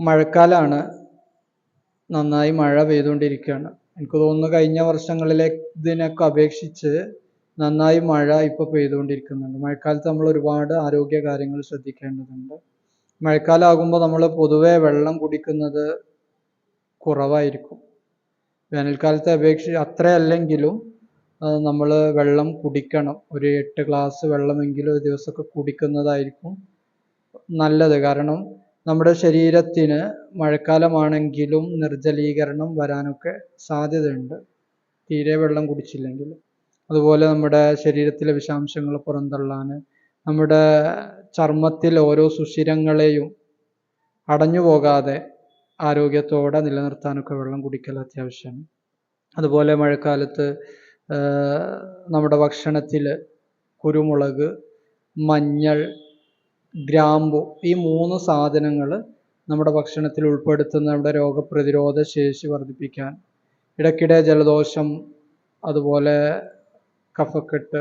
മഴക്കാലമാണ് നന്നായി മഴ പെയ്തുകൊണ്ടിരിക്കുകയാണ്. എനിക്ക് തോന്നുന്നു കഴിഞ്ഞ വർഷങ്ങളിലെ ഇതിനൊക്കെ അപേക്ഷിച്ച് നന്നായി മഴ ഇപ്പോൾ പെയ്തുകൊണ്ടിരിക്കുന്നുണ്ട്. മഴക്കാലത്ത് നമ്മൾ ഒരുപാട് ആരോഗ്യ കാര്യങ്ങൾ ശ്രദ്ധിക്കേണ്ടതുണ്ട്. മഴക്കാലമാകുമ്പോൾ നമ്മൾ പൊതുവെ വെള്ളം കുടിക്കുന്നത് കുറവായിരിക്കും. വേനൽക്കാലത്തെ അപേക്ഷിച്ച് അത്രയല്ലെങ്കിലും നമ്മൾ വെള്ളം കുടിക്കണം. ഒരു എട്ട് ഗ്ലാസ് വെള്ളമെങ്കിലും ഒരു ദിവസമൊക്കെ കുടിക്കുന്നതായിരിക്കും നല്ലത്. കാരണം നമ്മുടെ ശരീരത്തിന് മഴക്കാലമാണെങ്കിലും നിർജലീകരണം വരാനൊക്കെ സാധ്യതയുണ്ട്. തീരെ വെള്ളം കുടിച്ചില്ലെങ്കിൽ. അതുപോലെ നമ്മുടെ ശരീരത്തിലെ വിഷാംശങ്ങൾ പുറന്തള്ളാൻ നമ്മുടെ ചർമ്മത്തിൽ ഓരോ സുഷിരങ്ങളെയും അടഞ്ഞു പോകാതെ ആരോഗ്യത്തോടെ നിലനിർത്താനൊക്കെ വെള്ളം കുടിക്കൽ അത്യാവശ്യമാണ്. അതുപോലെ മഴക്കാലത്ത് നമ്മുടെ ഭക്ഷണത്തിൽ കുരുമുളക് മഞ്ഞൾ ഗ്രാമ്പു ഈ മൂന്ന് സാധനങ്ങൾ നമ്മുടെ ഭക്ഷണത്തിൽ ഉൾപ്പെടുത്തുന്ന നമ്മുടെ രോഗപ്രതിരോധ ശേഷി വർദ്ധിപ്പിക്കാൻ. ഇടയ്ക്കിടെ ജലദോഷം അതുപോലെ കഫക്കെട്ട്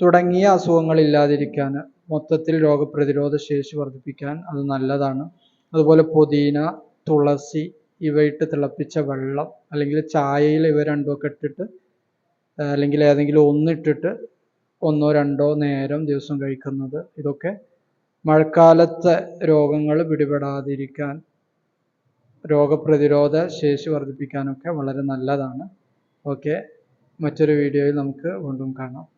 തുടങ്ങിയ അസുഖങ്ങൾ ഇല്ലാതിരിക്കാൻ മൊത്തത്തിൽ രോഗപ്രതിരോധ ശേഷി വർദ്ധിപ്പിക്കാൻ അത് നല്ലതാണ്. അതുപോലെ പുതിന തുളസി ഇവയിട്ട് തിളപ്പിച്ച വെള്ളം അല്ലെങ്കിൽ ചായയിൽ ഇവ രണ്ടുമൊക്കെ ഇട്ടിട്ട് അല്ലെങ്കിൽ ഏതെങ്കിലും ഒന്നിട്ടിട്ട് ഒന്നോ രണ്ടോ നേരം ദിവസം കഴിക്കുന്നത്. ഇതൊക്കെ മഴക്കാലത്തെ രോഗങ്ങൾ പിടിപെടാതിരിക്കാൻ രോഗപ്രതിരോധ ശേഷി വർദ്ധിപ്പിക്കാനൊക്കെ വളരെ നല്ലതാണ്. ഓക്കെ. മറ്റൊരു വീഡിയോയിൽ നമുക്ക് വീണ്ടും കാണാം.